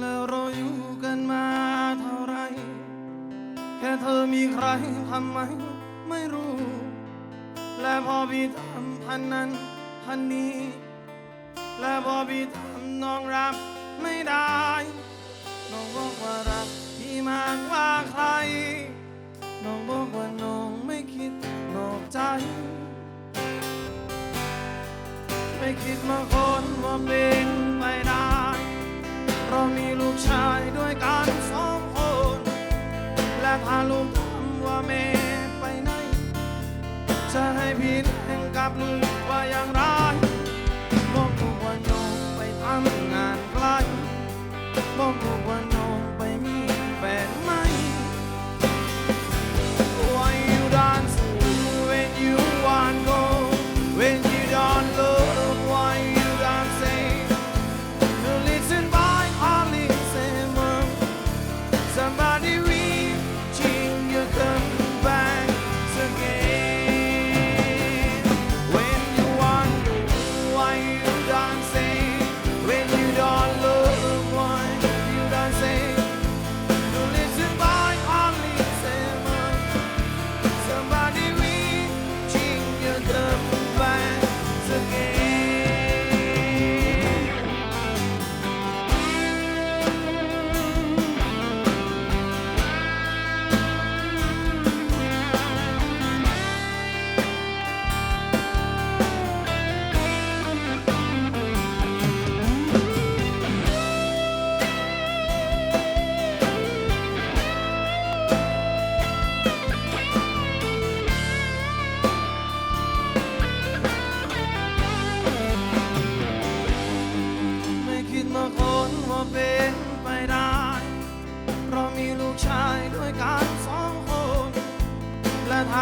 แล้วเราอยู่กันมาเท่าไร แค่เธอมีใครทำไมไม่รู้ และพอพี่ทำพันนั้นพันนี้ และพอพี่ทำน้องรับไม่ได้น้องบอกว่ารักพี่มากกว่าใคร น้องบอกว่าน้องไม่คิดนอกใจ ไม่คิดมาคนว่าเป็นไปได้ เรามีลูกชายด้วยกันสองคน และพาลูกถามว่าแม่ไปไหน จะให้พี่แห่งกับลูกว่าอย่างไรบอกลูกว่าน้องไปทำงานไกลบอกลูก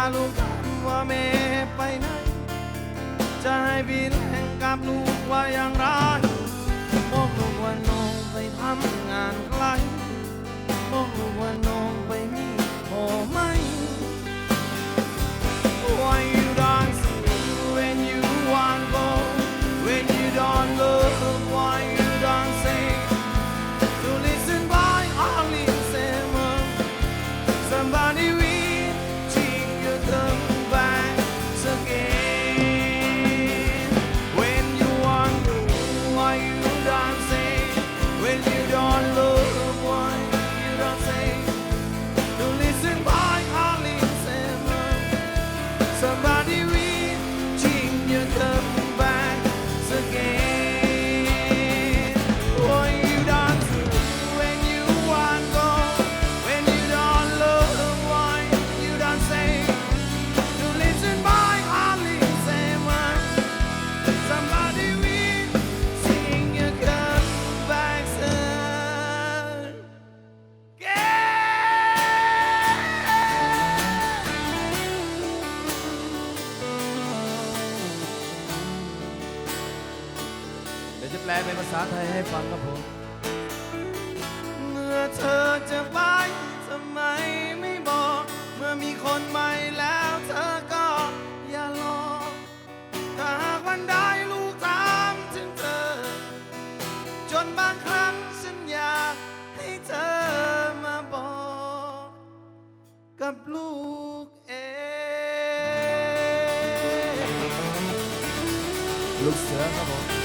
าลูกถามว่าแม่ไปไหน จะให้พี่เลี้ยงกับลูกว่าอย่างไรบอกลูกว่าน้องไปทำงานไกลบอกลูกว่าน้องไปมีพ่อไหม Why you dancing when you want go when you don't love why you dancing to listen by only someone somebody reaching แปลเป็นภาษาไทยให้ฟังครับผม เมื่อเธอจะไปทำไมไม่บอก เมื่อมีคนใหม่แล้วเธอก็อย่ารอถ้าหากวันใดลูกถามถึงเธอ จนบางครั้งฉันอยากให้เธอมาบอก กับลูกเอง ลูกเสือครับผม